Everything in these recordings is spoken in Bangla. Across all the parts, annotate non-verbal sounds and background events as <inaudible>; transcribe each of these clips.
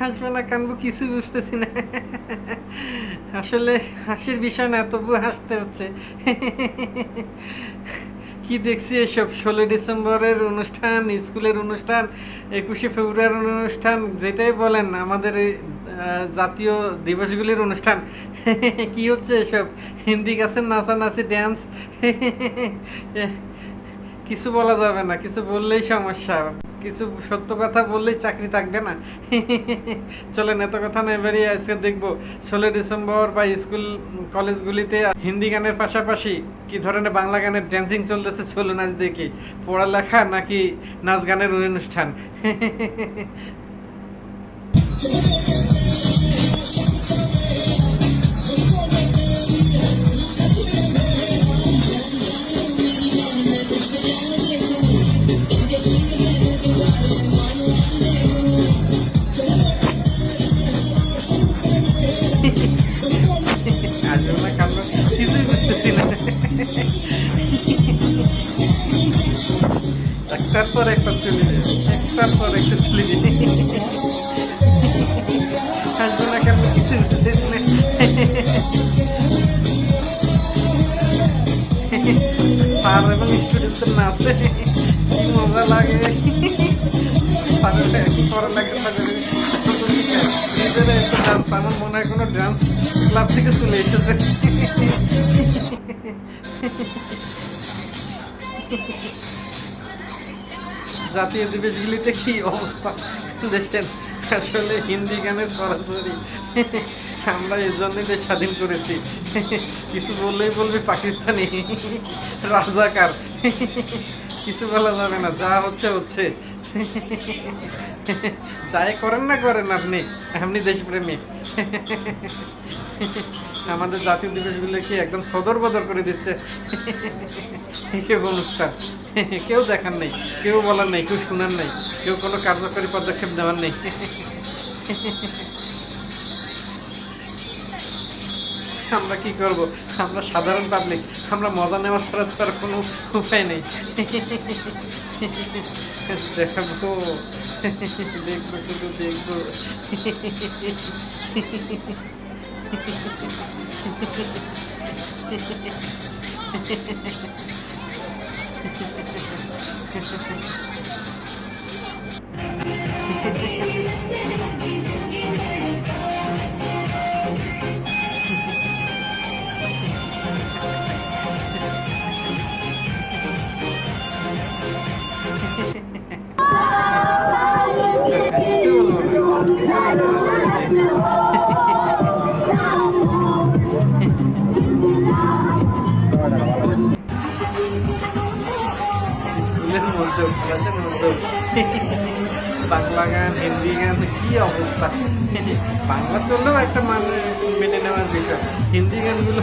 হাসবো না কানবো, কিছু বুঝতেছি না। আসলে হাসির বিষয় না তবু হাসতে হচ্ছে। কি দেখছি এসব? ষোলোই ডিসেম্বরের অনুষ্ঠান, স্কুলের অনুষ্ঠান, একুশে ফেব্রুয়ারির অনুষ্ঠান, যেটাই বলেন, আমাদের জাতীয় দিবসগুলির অনুষ্ঠান। কি হচ্ছে এসব? হিন্দি গাছের নাচানাচি ড্যান্স কিছু বলা যাবে না, কিছু বললেই সমস্যা। কিছু সত্য কথা বললেই চাকরি থাকবে না। চলেন, এত কথা না এবারে আজকে দেখব ষোলো ডিসেম্বর বা স্কুল কলেজগুলিতে হিন্দি গানের পাশাপাশি কি ধরনের বাংলা গানের ড্যান্সিং চলতেছে ষোলো নাচ দেখি পড়ালেখা নাকি নাচ গানের অনুষ্ঠান? <laughs> একটার পর একটা চলে একটার পর একটা চলে যায়। না কেন কিছু স্যার এবং স্টুডেন্টদের নাচে, কি মজা লাগে। স্যারের থাকে নিজেরা একটা ডান্স আমার মনে হয় কোনো ডান্স ক্লাব থেকে চলে এসেছে। জাতীয় দিবসগুলিতে কি অবস্থা? দেখেন আসলে হিন্দি গানের সরাসরি আমরা এই জন্যই দেশ স্বাধীন করেছি। কিছু বললেই বলবে পাকিস্তানি রাজাকার। কিছু বলা যাবে না, যা হচ্ছে হচ্ছে। <laughs> যাই করেন না করেন আপনি আপনি দেশপ্রেমী। আমাদের জাতীয় দিবসগুলো কি একদম সদর বদর করে দিচ্ছে? অনুষ্ঠান, কেউ দেখার নেই, কেউ বলার নেই, কেউ শোনার নেই, কেউ কোনো কার্যকরী পদক্ষেপ নেওয়ার নেই। আমরা কি করব? আমরা সাধারণ পাবলিক আমরা মজা নেওয়া ছাড়া তো আর কোনো উপায় নেই। দেখব দেখব শুধু দেখব কিছু <laughs> বাংলা গান, হিন্দি গান কি অবস্থা? বাংলা চললেও একটা মানে মেনে নেওয়ার বিষয়। হিন্দি গানগুলো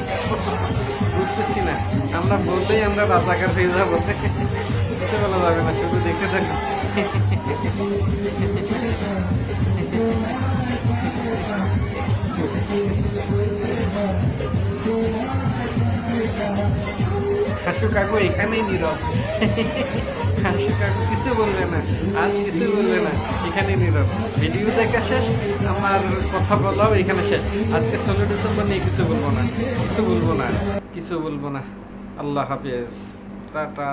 বুঝতেছি না। আমরা বললেই আমরা রাজাকার হয়ে যাব। কিছু বলা যাবে না, শুধু দেখে থাকো হাসু কাকু এখানেই নীরব। খাসু কাকু কিছু বলবে না, আজ কিছু বলবে না এখানে নীরব। ভিডিও দেখা শেষ, আমার কথা বলাও এখানে শেষ। আজকে ষোলো ডিসেম্বর নিয়ে কিছু বলব না, কিছু বলব না, কিছু বলব না। আল্লাহ হাফিজ। টাটা।